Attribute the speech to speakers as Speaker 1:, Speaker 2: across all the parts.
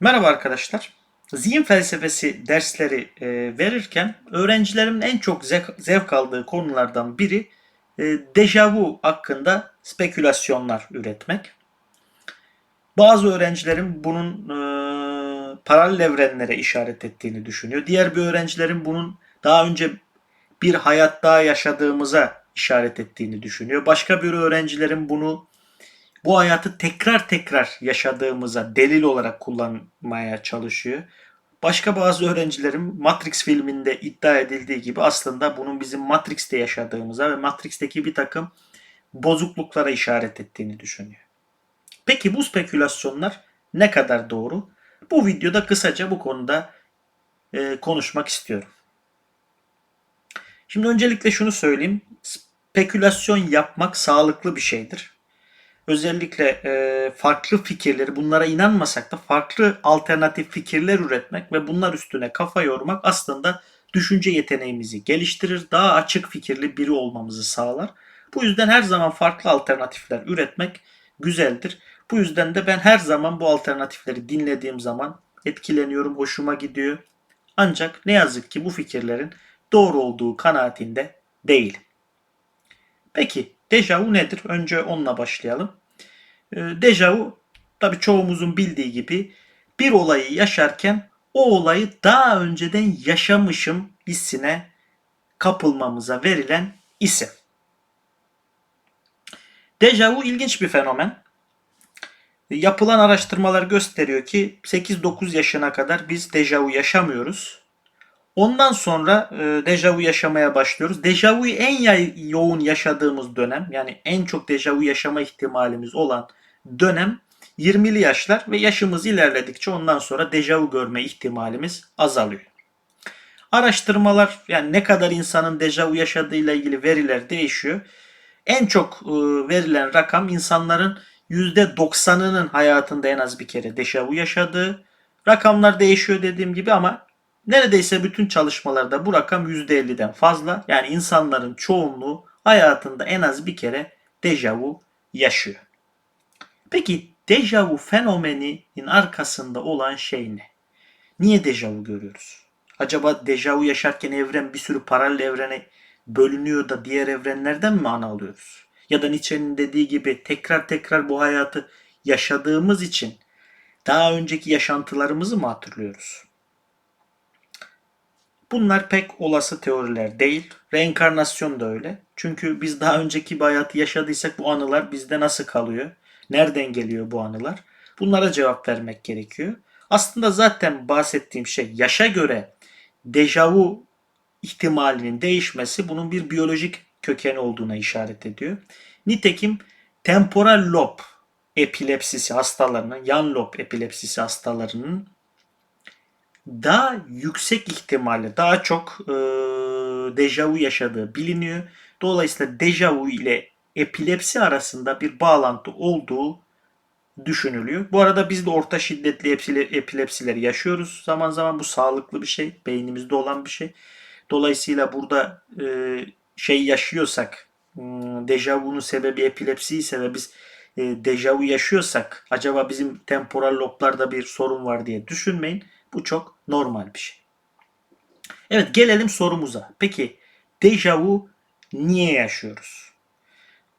Speaker 1: Merhaba arkadaşlar. Zihin felsefesi dersleri e, verirken öğrencilerimin en çok zevk, zevk aldığı konulardan biri e, dejavu hakkında spekülasyonlar üretmek. Bazı öğrencilerim bunun e, paralel evrenlere işaret ettiğini düşünüyor. Diğer bir öğrencilerim bunun daha önce bir hayat daha yaşadığımıza işaret ettiğini düşünüyor. Başka bir öğrencilerim bunu bu hayatı tekrar tekrar yaşadığımıza delil olarak kullanmaya çalışıyor. Başka bazı öğrencilerim Matrix filminde iddia edildiği gibi aslında bunun bizim Matrix'te yaşadığımıza ve Matrix'teki bir takım bozukluklara işaret ettiğini düşünüyor. Peki bu spekülasyonlar ne kadar doğru? Bu videoda kısaca bu konuda e, konuşmak istiyorum. Şimdi öncelikle şunu söyleyeyim. Spekülasyon yapmak sağlıklı bir şeydir özellikle e, farklı fikirleri bunlara inanmasak da farklı alternatif fikirler üretmek ve bunlar üstüne kafa yormak aslında düşünce yeteneğimizi geliştirir. Daha açık fikirli biri olmamızı sağlar. Bu yüzden her zaman farklı alternatifler üretmek güzeldir. Bu yüzden de ben her zaman bu alternatifleri dinlediğim zaman etkileniyorum, hoşuma gidiyor. Ancak ne yazık ki bu fikirlerin doğru olduğu kanaatinde değilim. Peki dejavu nedir? Önce onunla başlayalım. E, dejavu tabii çoğumuzun bildiği gibi bir olayı yaşarken o olayı daha önceden yaşamışım hissine kapılmamıza verilen isim. Dejavu ilginç bir fenomen. Yapılan araştırmalar gösteriyor ki 8-9 yaşına kadar biz dejavu yaşamıyoruz. Ondan sonra e, dejavu yaşamaya başlıyoruz. Dejavuyu en yoğun yaşadığımız dönem yani en çok dejavu yaşama ihtimalimiz olan dönem 20'li yaşlar ve yaşımız ilerledikçe ondan sonra dejavu görme ihtimalimiz azalıyor. Araştırmalar yani ne kadar insanın dejavu yaşadığıyla ilgili veriler değişiyor. En çok e, verilen rakam insanların %90'ının hayatında en az bir kere dejavu yaşadığı. Rakamlar değişiyor dediğim gibi ama neredeyse bütün çalışmalarda bu rakam %50'den fazla. Yani insanların çoğunluğu hayatında en az bir kere dejavu yaşıyor. Peki dejavu fenomeninin arkasında olan şey ne? Niye dejavu görüyoruz? Acaba dejavu yaşarken evren bir sürü paralel evrene bölünüyor da diğer evrenlerden mi ana alıyoruz? Ya da Nietzsche'nin dediği gibi tekrar tekrar bu hayatı yaşadığımız için daha önceki yaşantılarımızı mı hatırlıyoruz? Bunlar pek olası teoriler değil. Reenkarnasyon da öyle. Çünkü biz daha önceki bir hayatı yaşadıysak bu anılar bizde nasıl kalıyor? Nereden geliyor bu anılar? Bunlara cevap vermek gerekiyor. Aslında zaten bahsettiğim şey yaşa göre dejavu ihtimalinin değişmesi bunun bir biyolojik kökeni olduğuna işaret ediyor. Nitekim temporal lob epilepsisi hastalarının, yan lob epilepsisi hastalarının daha yüksek ihtimalle daha çok e, dejavu yaşadığı biliniyor. Dolayısıyla dejavu ile epilepsi arasında bir bağlantı olduğu düşünülüyor. Bu arada biz de orta şiddetli epilepsileri yaşıyoruz. Zaman zaman bu sağlıklı bir şey. Beynimizde olan bir şey. Dolayısıyla burada e, şey yaşıyorsak hmm, dejavunun sebebi epilepsi ise ve biz e, dejavu yaşıyorsak acaba bizim temporal loblarda bir sorun var diye düşünmeyin. Bu çok normal bir şey. Evet gelelim sorumuza. Peki dejavu niye yaşıyoruz?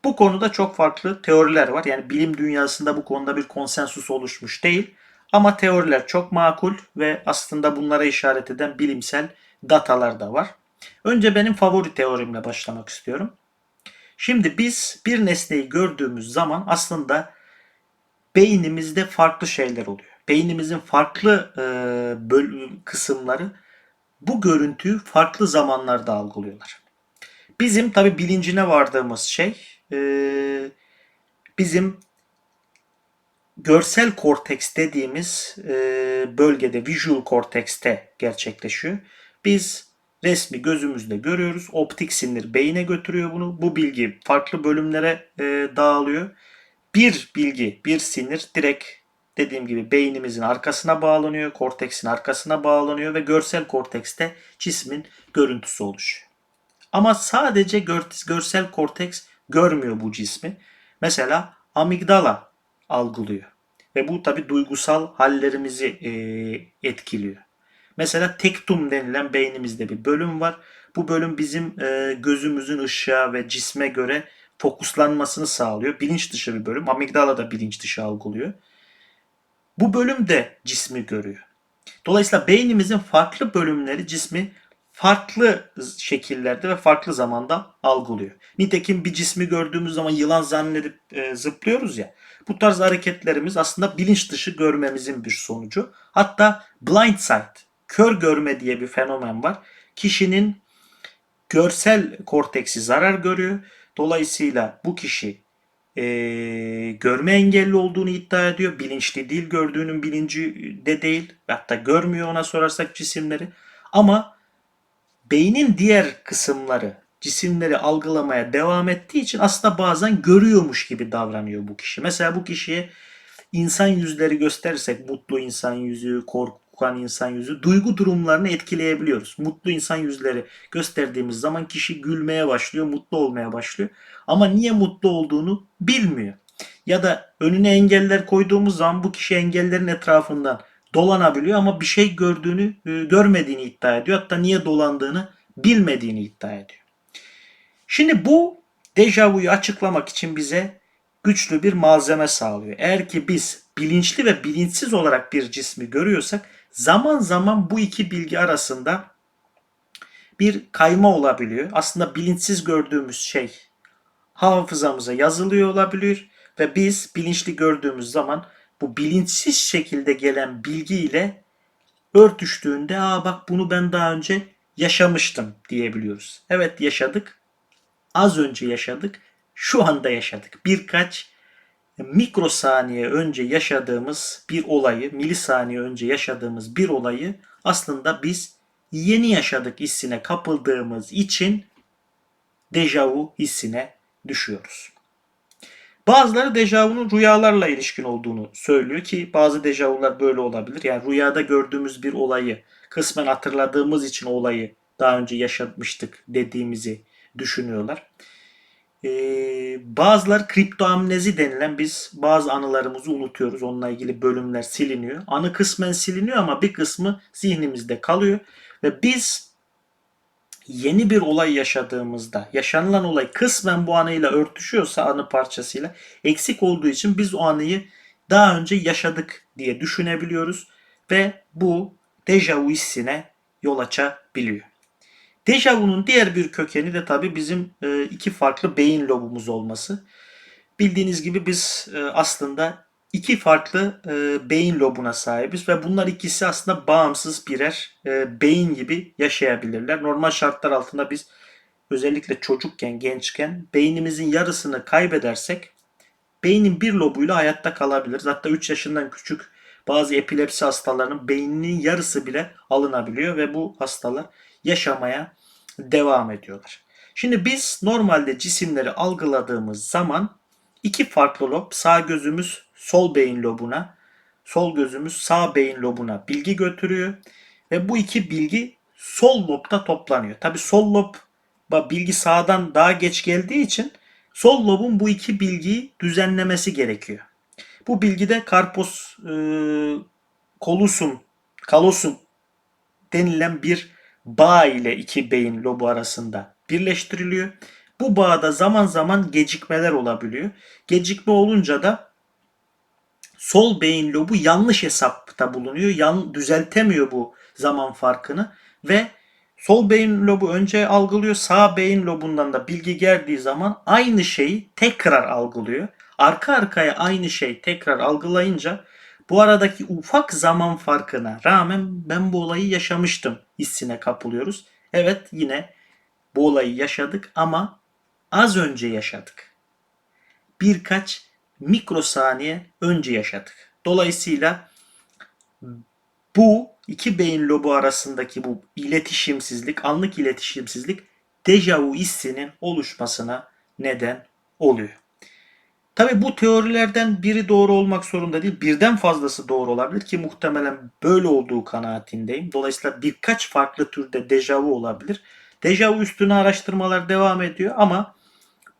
Speaker 1: Bu konuda çok farklı teoriler var. Yani bilim dünyasında bu konuda bir konsensus oluşmuş değil. Ama teoriler çok makul ve aslında bunlara işaret eden bilimsel datalar da var. Önce benim favori teorimle başlamak istiyorum. Şimdi biz bir nesneyi gördüğümüz zaman aslında beynimizde farklı şeyler oluyor. Beynimizin farklı e, bölüm kısımları bu görüntüyü farklı zamanlarda algılıyorlar. Bizim tabi bilincine vardığımız şey e, bizim görsel korteks dediğimiz e, bölgede visual kortekste gerçekleşiyor. Biz resmi gözümüzle görüyoruz. Optik sinir beyine götürüyor bunu. Bu bilgi farklı bölümlere e, dağılıyor. Bir bilgi, bir sinir direkt dediğim gibi beynimizin arkasına bağlanıyor, korteksin arkasına bağlanıyor ve görsel kortekste cismin görüntüsü oluşuyor. Ama sadece görsel korteks görmüyor bu cismi. Mesela amigdala algılıyor. Ve bu tabi duygusal hallerimizi e, etkiliyor. Mesela tektum denilen beynimizde bir bölüm var. Bu bölüm bizim e, gözümüzün ışığa ve cisme göre fokuslanmasını sağlıyor. Bilinç dışı bir bölüm. Amigdala da bilinç dışı algılıyor. Bu bölüm de cismi görüyor. Dolayısıyla beynimizin farklı bölümleri cismi farklı şekillerde ve farklı zamanda algılıyor. Nitekim bir cismi gördüğümüz zaman yılan zannedip e, zıplıyoruz ya. Bu tarz hareketlerimiz aslında bilinç dışı görmemizin bir sonucu. Hatta blind sight, kör görme diye bir fenomen var. Kişinin görsel korteksi zarar görüyor. Dolayısıyla bu kişi e, görme engelli olduğunu iddia ediyor. Bilinçli değil, gördüğünün bilinci de değil. Hatta görmüyor ona sorarsak cisimleri. Ama beynin diğer kısımları cisimleri algılamaya devam ettiği için aslında bazen görüyormuş gibi davranıyor bu kişi. Mesela bu kişiye insan yüzleri gösterirsek mutlu insan yüzü, korkan insan yüzü duygu durumlarını etkileyebiliyoruz. Mutlu insan yüzleri gösterdiğimiz zaman kişi gülmeye başlıyor, mutlu olmaya başlıyor. Ama niye mutlu olduğunu bilmiyor. Ya da önüne engeller koyduğumuz zaman bu kişi engellerin etrafından dolanabiliyor ama bir şey gördüğünü, e, görmediğini iddia ediyor. Hatta niye dolandığını bilmediğini iddia ediyor. Şimdi bu dejavuyu açıklamak için bize güçlü bir malzeme sağlıyor. Eğer ki biz bilinçli ve bilinçsiz olarak bir cismi görüyorsak zaman zaman bu iki bilgi arasında bir kayma olabiliyor. Aslında bilinçsiz gördüğümüz şey hafızamıza yazılıyor olabilir ve biz bilinçli gördüğümüz zaman bu bilinçsiz şekilde gelen bilgiyle örtüştüğünde aa bak bunu ben daha önce yaşamıştım diyebiliyoruz. Evet yaşadık. Az önce yaşadık. Şu anda yaşadık. Birkaç mikrosaniye önce yaşadığımız bir olayı, milisaniye önce yaşadığımız bir olayı aslında biz yeni yaşadık hissine kapıldığımız için dejavu hissine düşüyoruz. Bazıları dejavunun rüyalarla ilişkin olduğunu söylüyor ki bazı dejavular böyle olabilir. Yani rüyada gördüğümüz bir olayı kısmen hatırladığımız için olayı daha önce yaşamıştık dediğimizi düşünüyorlar. Ee, bazıları kriptoamnezi denilen biz bazı anılarımızı unutuyoruz. Onunla ilgili bölümler siliniyor. Anı kısmen siliniyor ama bir kısmı zihnimizde kalıyor. Ve biz yeni bir olay yaşadığımızda yaşanılan olay kısmen bu anıyla örtüşüyorsa anı parçasıyla eksik olduğu için biz o anıyı daha önce yaşadık diye düşünebiliyoruz ve bu dejavu hissine yol açabiliyor. Dejavunun diğer bir kökeni de tabii bizim e, iki farklı beyin lobumuz olması. Bildiğiniz gibi biz e, aslında iki farklı e, beyin lobuna sahibiz ve bunlar ikisi aslında bağımsız birer beyin gibi yaşayabilirler. Normal şartlar altında biz özellikle çocukken, gençken beynimizin yarısını kaybedersek beynin bir lobuyla hayatta kalabiliriz. Hatta 3 yaşından küçük bazı epilepsi hastalarının beyninin yarısı bile alınabiliyor ve bu hastalar yaşamaya devam ediyorlar. Şimdi biz normalde cisimleri algıladığımız zaman iki farklı lob sağ gözümüz sol beyin lobuna, sol gözümüz sağ beyin lobuna bilgi götürüyor ve bu iki bilgi sol lobda toplanıyor. Tabi sol lob bilgi sağdan daha geç geldiği için sol lobun bu iki bilgiyi düzenlemesi gerekiyor. Bu bilgide karpos e, kolusum, kalosum denilen bir bağ ile iki beyin lobu arasında birleştiriliyor. Bu bağda zaman zaman gecikmeler olabiliyor. Gecikme olunca da sol beyin lobu yanlış hesapta bulunuyor. Yan, düzeltemiyor bu zaman farkını ve sol beyin lobu önce algılıyor. Sağ beyin lobundan da bilgi geldiği zaman aynı şeyi tekrar algılıyor. Arka arkaya aynı şey tekrar algılayınca bu aradaki ufak zaman farkına rağmen ben bu olayı yaşamıştım hissine kapılıyoruz. Evet yine bu olayı yaşadık ama az önce yaşadık. Birkaç mikrosaniye önce yaşadık. Dolayısıyla bu iki beyin lobu arasındaki bu iletişimsizlik, anlık iletişimsizlik dejavu hissinin oluşmasına neden oluyor. Tabi bu teorilerden biri doğru olmak zorunda değil. Birden fazlası doğru olabilir ki muhtemelen böyle olduğu kanaatindeyim. Dolayısıyla birkaç farklı türde dejavu olabilir. Dejavu üstüne araştırmalar devam ediyor ama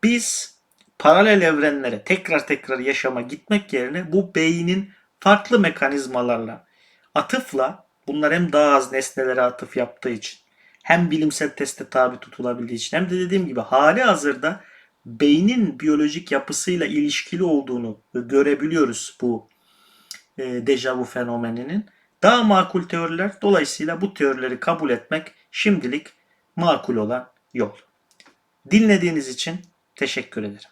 Speaker 1: biz paralel evrenlere tekrar tekrar yaşama gitmek yerine bu beynin farklı mekanizmalarla atıfla bunlar hem daha az nesnelere atıf yaptığı için hem bilimsel teste tabi tutulabildiği için hem de dediğim gibi hali hazırda beynin biyolojik yapısıyla ilişkili olduğunu görebiliyoruz bu e, dejavu fenomeninin. Daha makul teoriler dolayısıyla bu teorileri kabul etmek şimdilik makul olan yol. Dinlediğiniz için teşekkür ederim.